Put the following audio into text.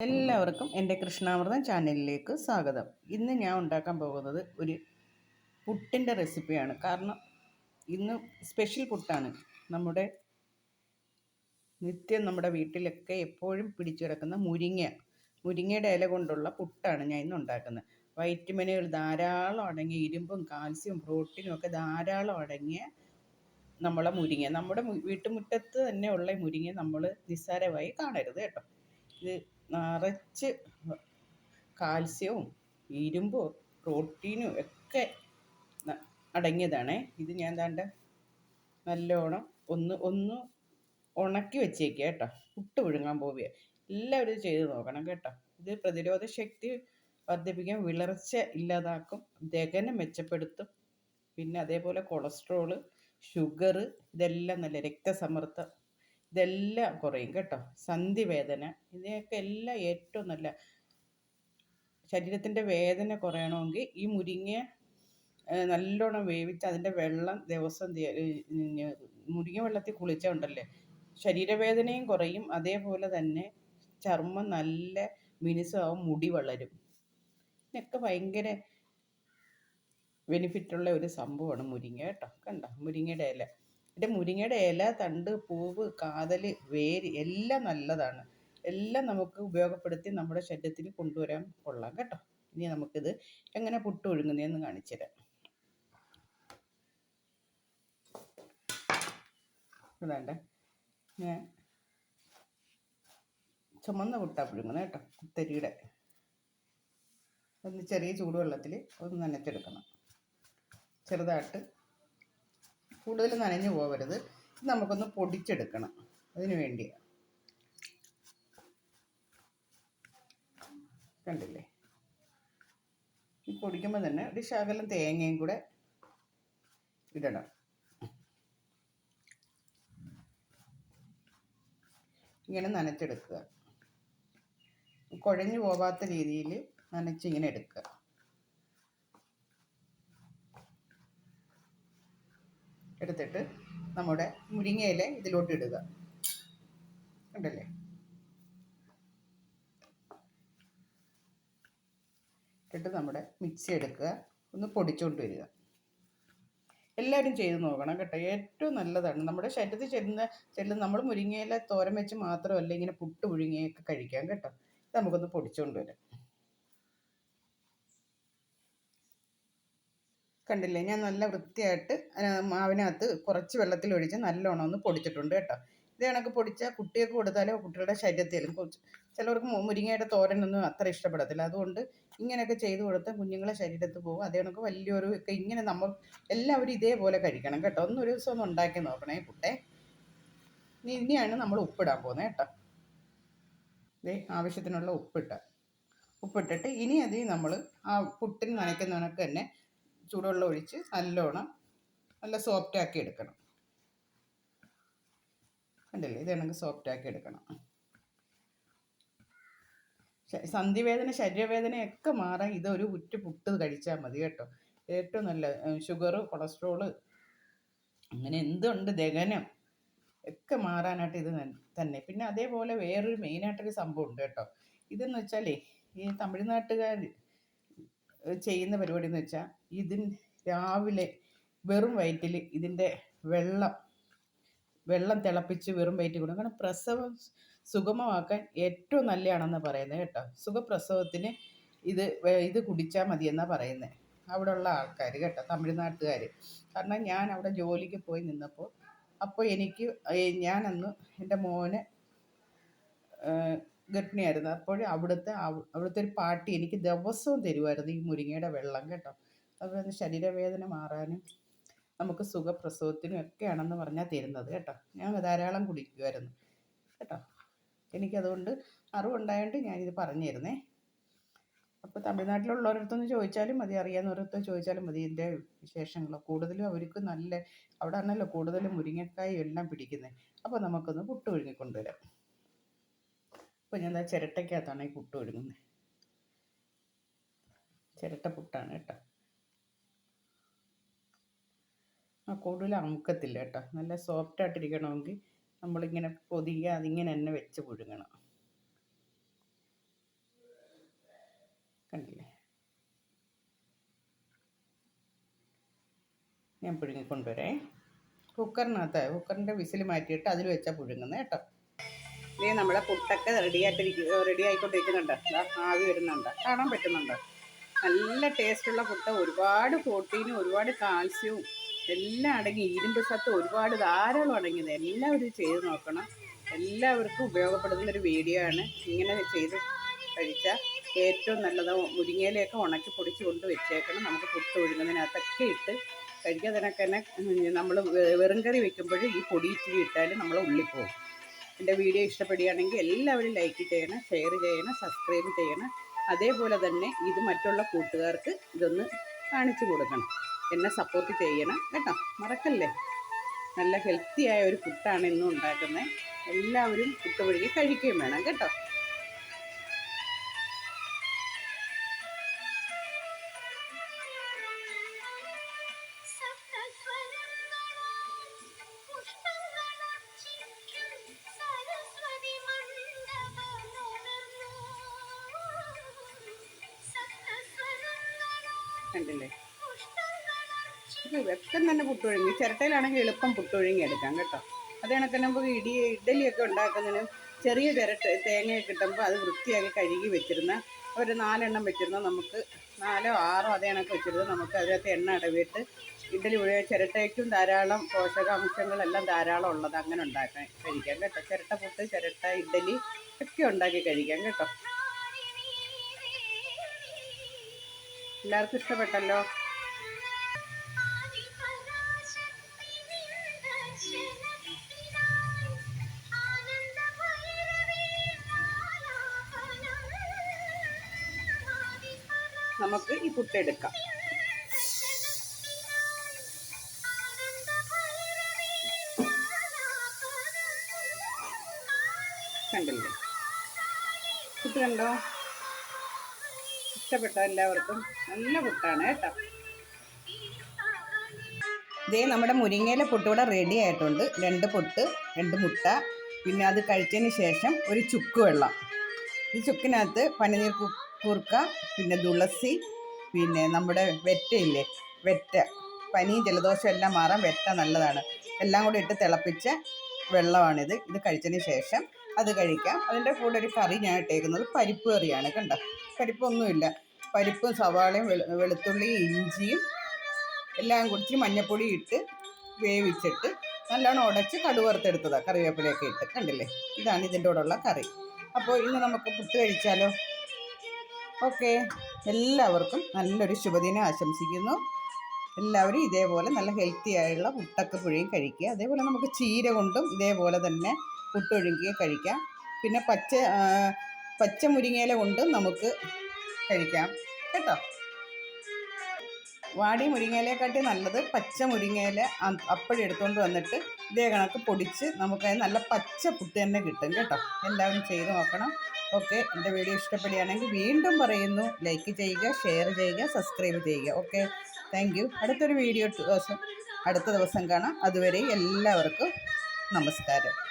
എല്ലാവർക്കും എന്റെ കൃഷ്ണാമൃതം ചാനലിലേക്ക് സ്വാഗതം. ഇന്ന് ഞാൻ ഉണ്ടാക്കാൻ പോകുന്നത് ഒരു പുട്ടിന്റെ റെസിപ്പിയാണ്. കാരണം ഇന്ന് സ്പെഷ്യൽ പുട്ടാണ്. നമ്മുടെ നിത്യം നമ്മുടെ വീട്ടിലൊക്കെ എപ്പോഴും പിടിച്ചു കിടക്കുന്ന മുരിങ്ങ മുരിങ്ങയുടെ ഇല കൊണ്ടുള്ള പുട്ടാണ് ഞാൻ ഇന്ന് ഉണ്ടാക്കുന്നത്. വൈറ്റമിനുകൾ ധാരാളം അടങ്ങിയ ഇരുമ്പും കാൽസ്യവും പ്രോട്ടീനും ഒക്കെ ധാരാളം അടങ്ങിയ നമ്മളെ മുരിങ്ങ. നമ്മുടെ വീട്ടുമുറ്റത്ത് തന്നെ ഉള്ള മുരിങ്ങ നമ്മൾ നിസ്സാരമായി കാണരുത് കേട്ടോ. ഇത് നിറച്ച് കാൽസ്യവും ഇരുമ്പും പ്രോട്ടീനും ഒക്കെ അടങ്ങിയതാണ്. ഇത് ഞാൻ താണ്ട നല്ലോണം ഒന്ന് ഒന്ന് ഉണക്കി വെച്ചേക്കുക കേട്ടോ. പുട്ട് വിഴുങ്ങാൻ പോവുക എല്ലാവരും ഇത് ചെയ്ത് നോക്കണം കേട്ടോ. ഇത് പ്രതിരോധ ശക്തി വർദ്ധിപ്പിക്കാൻ വിളർച്ച ഇല്ലാതാക്കും ദഹനം മെച്ചപ്പെടുത്തും. പിന്നെ അതേപോലെ കൊളസ്ട്രോൾ ഷുഗർ ഇതെല്ലാം നല്ല രക്തസമ്മർദ്ദം ഇതെല്ലാം കുറയും കേട്ടോ. സന്ധിവേദന ഇതിനൊക്കെ എല്ലാം ഏറ്റവും നല്ല. ശരീരത്തിന്റെ വേദന കുറയണമെങ്കിൽ ഈ മുരിങ്ങ നല്ലോണം വേവിച്ച് അതിന്റെ വെള്ളം ദിവസം മുരിങ്ങ വെള്ളത്തിൽ കുളിച്ചുണ്ടല്ലേ ശരീരവേദനയും കുറയും. അതേപോലെ തന്നെ ചർമ്മം നല്ല മിനുസമാവും മുടി വളരും. ഇതിനൊക്കെ ഭയങ്കര ബെനിഫിറ്റുള്ള ഒരു സംഭവമാണ് മുരിങ്ങ കേട്ടോ. കണ്ടോ? മുരിങ്ങയുടെ ഇല. ഇതിന്റെ മുരിങ്ങയുടെ ഇല തണ്ട് പൂവ് കാതൽ വേര് എല്ലാം നല്ലതാണ്. എല്ലാം നമുക്ക് ഉപയോഗപ്പെടുത്തി നമ്മുടെ ശരീരത്തിൽ കൊണ്ടുവരാൻ കൊള്ളാം കേട്ടോ. ഇനി നമുക്കിത് എങ്ങനെ പുട്ട് ഒഴുങ്ങുന്നതെന്ന് കാണിച്ചു തരാം. അതാണ്ട് ഞാൻ ചുമന്ന പുട്ടാ പുഴുങ്ങുന്നത് കേട്ടോ കുത്തരിയുടെ ഒന്ന് ചെറിയ ചൂടുവെള്ളത്തിൽ ഒന്ന് നനച്ചെടുക്കണം. ചെറുതായിട്ട് കൂടുതൽ നനഞ്ഞു പോകരുത്. നമുക്കൊന്ന് പൊടിച്ചെടുക്കണം. അതിനു വേണ്ടിയാണ് കണ്ടില്ലേ? ഈ പൊടിക്കുമ്പോൾ തന്നെ ഒരു ശകലം തേങ്ങയും കൂടെ ഇടണം. ഇങ്ങനെ നനച്ചെടുക്കുക. കുഴഞ്ഞു പോവാത്ത രീതിയിൽ നനച്ചിങ്ങനെ എടുക്കുക. നമ്മുടെ മുരിങ്ങയില ഇതിലോട്ട് ഇടുക കണ്ടല്ലേ? ഇട്ടിട്ട് നമ്മുടെ മിക്സി എടുക്കുക. ഒന്ന് പൊടിച്ചുകൊണ്ട് വരിക. എല്ലാവരും ചെയ്ത് നോക്കണം കേട്ടോ. ഏറ്റവും നല്ലതാണ്. നമ്മുടെ ശരീരത്തിൽ ചെല്ലുന്ന ചെല്ലുന്ന നമ്മൾ മുരിങ്ങയില തോരൻ വെച്ച് മാത്രമല്ല ഇങ്ങനെ പുട്ട് മുരിങ്ങയൊക്കെ കഴിക്കാം കേട്ടോ. നമുക്കൊന്ന് പൊടിച്ചുകൊണ്ട് വരാം. കണ്ടില്ലേ? ഞാൻ നല്ല വൃത്തിയായിട്ട് മാവിനകത്ത് കുറച്ച് വെള്ളത്തിൽ ഒഴിച്ച് നല്ലോണം ഒന്ന് പൊടിച്ചിട്ടുണ്ട് കേട്ടോ. ഇത് കണക്ക് പൊടിച്ചാൽ കുട്ടികൾക്ക് കൊടുത്താലോ കുട്ടികളുടെ ശരീരത്തിലും ചിലവർക്ക് മുരിങ്ങയുടെ തോരനൊന്നും അത്ര ഇഷ്ടപ്പെടത്തില്ല. അതുകൊണ്ട് ഇങ്ങനെയൊക്കെ ചെയ്തു കൊടുത്താൽ കുഞ്ഞുങ്ങളെ ശരീരത്ത് പോകും. അതേ കണക്ക് വലിയൊരു ഒക്കെ ഇങ്ങനെ നമ്മൾ എല്ലാവരും ഇതേപോലെ കഴിക്കണം കേട്ടോ. ഒന്നൊരു ദിവസം ഒന്ന് ഉണ്ടാക്കി നോക്കണേ കുട്ടേ. ഇനിയാണ് നമ്മൾ ഉപ്പിടാൻ പോകുന്നത് കേട്ടോ. ഇതേ ആവശ്യത്തിനുള്ള ഉപ്പിട്ട. ഉപ്പിട്ടിട്ട് ഇനി അത് നമ്മൾ ആ പുട്ടിന് നനയ്ക്കുന്ന കണക്ക് തന്നെ ചൂടുവെള്ളം ഒഴിച്ച് നല്ലോണം നല്ല സോഫ്റ്റ് ആക്കി എടുക്കണം. കണ്ടില്ലേ? ഇത് കണക്ക് സോഫ്റ്റ് ആക്കി എടുക്കണം. സന്ധിവേദന ശരീരവേദനയൊക്കെ മാറാൻ ഇതൊരു ഉറ്റ് പുട്ട് കഴിച്ചാൽ മതി കേട്ടോ. ഏറ്റവും നല്ല ഷുഗർ കൊളസ്ട്രോൾ അങ്ങനെ എന്തുണ്ട്? ദഹനം ഒക്കെ മാറാനായിട്ട് ഇത് തന്നെ. പിന്നെ അതേപോലെ വേറൊരു മെയിനായിട്ടൊരു സംഭവം ഉണ്ട് കേട്ടോ. ഇതെന്ന് വെച്ചാലേ ഈ തമിഴ്നാട്ടുകാർ ചെയ്യുന്ന പരിപാടി എന്ന് വെച്ചാൽ ഇതിൻ രാവിലെ വെറും വയറ്റിൽ ഇതിന്റെ വെള്ളം വെള്ളം തിളപ്പിച്ച് വെറും വയറ്റിൽ കൊടുക്കും. കാരണം പ്രസവം സുഗമമാക്കാൻ ഏറ്റവും നല്ലതാണെന്ന് പറയുന്നത് കേട്ടോ. സുഖപ്രസവത്തിന് ഇത് ഇത് കുടിച്ചാൽ മതിയെന്നാണ് പറയുന്നത്. അവിടെ ഉള്ള ആൾക്കാർ കേട്ടോ തമിഴ്നാട്ടുകാർ. കാരണം ഞാൻ അവിടെ ജോലിക്ക് പോയി നിന്നപ്പോൾ അപ്പോൾ എനിക്ക് ഞാനന്ന് എന്റെ മോനെ ഗർഭിണിയായിരുന്നു അപ്പോൾ അവിടുത്തെ അവിടുത്തെ ഒരു പാട്ടി എനിക്ക് ദിവസവും തരുമായിരുന്നു ഈ മുരിങ്ങയുടെ വെള്ളം കേട്ടോ. അതുപോലെ ശരീരവേദന മാറാനും നമുക്ക് സുഖപ്രസവത്തിനും ഒക്കെയാണെന്ന് പറഞ്ഞാൽ തരുന്നത് കേട്ടോ. ഞാൻ ധാരാളം കുടിക്കുമായിരുന്നു കേട്ടോ. എനിക്കതുകൊണ്ട് അറിവുണ്ടായതുകൊണ്ട് ഞാനിത് പറഞ്ഞിരുന്നേ. അപ്പോൾ തമിഴ്നാട്ടിലുള്ളവരടുത്തൊന്ന് ചോദിച്ചാലും മതി അറിയാവുന്നവരടുത്ത് ചോദിച്ചാലും മതി ഇതിന്റെ വിശേഷങ്ങൾ കൂടുതലും അവർക്ക് നല്ല അവിടെ ആണല്ലോ കൂടുതലും മുരിങ്ങക്കായും എല്ലാം പിടിക്കുന്നത് അപ്പോൾ നമുക്കൊന്ന് പുട്ട് ഒഴുകിക്കൊണ്ടുവരാം ഇപ്പോൾ ഞാൻ ചിരട്ടക്കകത്താണ് ഈ പുട്ട് ഒഴുകുന്നത് ചിരട്ട പുട്ടാണ് കേട്ടോ. ആ കൂടുതൽ അമുക്കത്തില്ല കേട്ടോ. നല്ല സോഫ്റ്റ് ആയിട്ടിരിക്കണമെങ്കിൽ നമ്മളിങ്ങനെ പൊതിയുക അതിങ്ങനെ തന്നെ വെച്ച് പുഴുങ്ങണം. കണ്ടില്ലേ? ഞാൻ പുഴുങ്ങിക്കൊണ്ടുവരേ. കുക്കറിനകത്ത് കുക്കറിന്റെ വിസിൽ മാറ്റിയിട്ട് അതിൽ വെച്ചാൽ പുഴുങ്ങുന്നത് കേട്ടോ. ഇതേ നമ്മളെ പുട്ടൊക്കെ റെഡി ആയിട്ടിരിക്കും റെഡി ആയിക്കൊണ്ടിരിക്കുന്നുണ്ട്. ആവി വരുന്നുണ്ട്. കാണാൻ പറ്റുന്നുണ്ട്. നല്ല ടേസ്റ്റുള്ള പുട്ട്. ഒരുപാട് പ്രോട്ടീനും ഒരുപാട് കാൽസ്യവും എല്ലാം അടങ്ങി ഇരുമ്പ് സത്ത് ഒരുപാട് ധാരാളം അടങ്ങിയത്. എല്ലാവരും ചെയ്ത് നോക്കണം. എല്ലാവർക്കും ഉപയോഗപ്പെടുന്ന ഒരു വീഡിയോ ആണ്. ഇങ്ങനെ ചെയ്ത് കഴിച്ചാൽ ഏറ്റവും നല്ലത് മുരിങ്ങയിലൊക്കെ ഉണക്കി പൊടിച്ച് കൊണ്ട് വെച്ചേക്കണം. നമുക്ക് പുട്ട് ഒഴുകുന്നതിനകത്തൊക്കെ ഇട്ട് കഴിക്കാതിനൊക്കെ തന്നെ നമ്മൾ വെറും കറി വെക്കുമ്പോൾ ഈ പൊടി ഇച്ചിരി ഇട്ടാൽ നമ്മൾ ഉള്ളിപ്പോവും എന്റെ വീഡിയോ ഇഷ്ടപ്പെടുകയാണെങ്കിൽ എല്ലാവരും ലൈക്ക് ചെയ്യണം ഷെയർ ചെയ്യണം സബ്സ്ക്രൈബ് ചെയ്യണം. അതേപോലെ തന്നെ ഇത് മറ്റുള്ള കൂട്ടുകാർക്ക് ഇതൊന്ന് കാണിച്ചു കൊടുക്കണം. എന്നെ സപ്പോർട്ട് ചെയ്യണം കേട്ടോ. മറക്കല്ലേ? നല്ല ഹെൽത്തി ആയ ഒരു പുട്ടാണ് ഇന്നും ഉണ്ടാക്കുന്നത്. എല്ലാവരും പുട്ട് വഴുകി കഴിക്കുകയും വേണം കേട്ടോ. കണ്ടില്ലേ? വെക്കം തന്നെ പുട്ടുഴുങ്ങി ചിരട്ടയിലാണെങ്കിൽ എളുപ്പം പുട്ടുഴുങ്ങി എടുക്കാം കേട്ടോ. അത് കണക്ക് നമുക്ക് ഇടി ഇഡലിയൊക്കെ ഉണ്ടാക്കുന്നതിന് ചെറിയ ചിരട്ട തേങ്ങയൊക്കെ കിട്ടുമ്പോൾ അത് വൃത്തിയാക്കി കഴുകി വെച്ചിരുന്ന ഒരു നാലെണ്ണം വെച്ചിരുന്ന നമുക്ക് നാലോ ആറോ അതേ കണക്ക് വെച്ചിരുന്ന നമുക്ക് അതിനകത്ത് എണ്ണ അടവിയിട്ട് ഇഡലി മുഴുവൻ ചിരട്ടയ്ക്കും ധാരാളം പോഷകാംശങ്ങളെല്ലാം ധാരാളം ഉള്ളത് അങ്ങനെ ഉണ്ടാക്കാൻ കഴിക്കാം കേട്ടോ. ചിരട്ട പുട്ട് ചിരട്ട ഇഡലി ഒക്കെ ഉണ്ടാക്കി കഴിക്കാം കേട്ടോ. എല്ലാവർക്കും ഇഷ്ടപ്പെട്ടല്ലോ. നമുക്ക് ഈ പുട്ടെടുക്കാം കണ്ടില്ലേ? പുട്ട് കണ്ടോ? ഇഷ്ടപ്പെട്ടോ എല്ലാവർക്കും നല്ല പുട്ടാണ് കേട്ടോ. ഇതേ നമ്മുടെ മുരിങ്ങയിലെ പുട്ട് ഇവിടെ റെഡി ആയിട്ടുണ്ട്. രണ്ട് പുട്ട് രണ്ട് മുട്ട. പിന്നെ അത് കഴിച്ചതിന് ശേഷം ഒരു ചുക്ക് വെള്ളം. ഈ ചുക്കിനകത്ത് പനിനീർ കൂർക്ക പിന്നെ തുളസി പിന്നെ നമ്മുടെ വെറ്റയില്ലേ? വെറ്റ. പനി ജലദോഷം എല്ലാം മാറാൻ വെറ്റ നല്ലതാണ്. എല്ലാം കൂടി ഇട്ട് തിളപ്പിച്ച വെള്ളമാണിത്. ഇത് കഴിച്ചതിന് ശേഷം അത് കഴിക്കാം. അതിന്റെ കൂടെ ഒരു കറി ഞാൻ ഇട്ടേക്കുന്നത് പരിപ്പ് കറിയാണ് കണ്ടോ? പരിപ്പൊന്നുമില്ല. പരിപ്പും സവാളയും വെളുത്തുള്ളി വെളുത്തുള്ളിയും ഇഞ്ചിയും എല്ലാം കുടിച്ച് മഞ്ഞപ്പൊടി ഇട്ട് വേവിച്ചിട്ട് നല്ലോണം ഉടച്ച് കടുവറുത്തെടുത്തതാണ് കറിവേപ്പിലയൊക്കെ ഇട്ട്. കണ്ടില്ലേ? ഇതാണ് ഇതിന്റെ കൂടെയുള്ള കറി. അപ്പോൾ ഇന്ന് നമുക്ക് പുട്ട് കഴിച്ചാലോ? ഓക്കെ. എല്ലാവർക്കും നല്ലൊരു ശുഭദിനം ആശംസിക്കുന്നു. എല്ലാവരും ഇതേപോലെ നല്ല ഹെൽത്തി ആയുള്ള പുട്ടൊക്കെ പുഴുങ്ങി കഴിക്കുക. അതേപോലെ നമുക്ക് ചീര കൊണ്ടും ഇതേപോലെ തന്നെ പുട്ടൊഴുകിയ കഴിക്കാം. പിന്നെ പച്ച പച്ച മുരിങ്ങയില കൊണ്ട് നമുക്ക് കഴിക്കാം. കേട്ടോ? വാടി മുരിങ്ങയിലയെക്കാട്ടി നല്ലത് പച്ച മുരിങ്ങയില അപ്പഴ് എടുത്തുകൊണ്ട് വന്നിട്ട് ഇതേ കണക്ക് പൊടിച്ച് നമുക്ക് നല്ല പച്ച പുട്ട് തന്നെ കിട്ടും. കേട്ടോ? എല്ലാവരും ചെയ്ത് നോക്കണം. ഓക്കെ എന്റെ വീഡിയോ ഇഷ്ടപ്പെടുകയാണെങ്കിൽ വീണ്ടും പറയുന്നു. ലൈക്ക് ചെയ്യുക ഷെയർ ചെയ്യുക സബ്സ്ക്രൈബ് ചെയ്യുക. ഓക്കെ താങ്ക് അടുത്തൊരു വീഡിയോ ദിവസം അടുത്ത ദിവസം കാണാം. അതുവരെ എല്ലാവർക്കും നമസ്കാരം.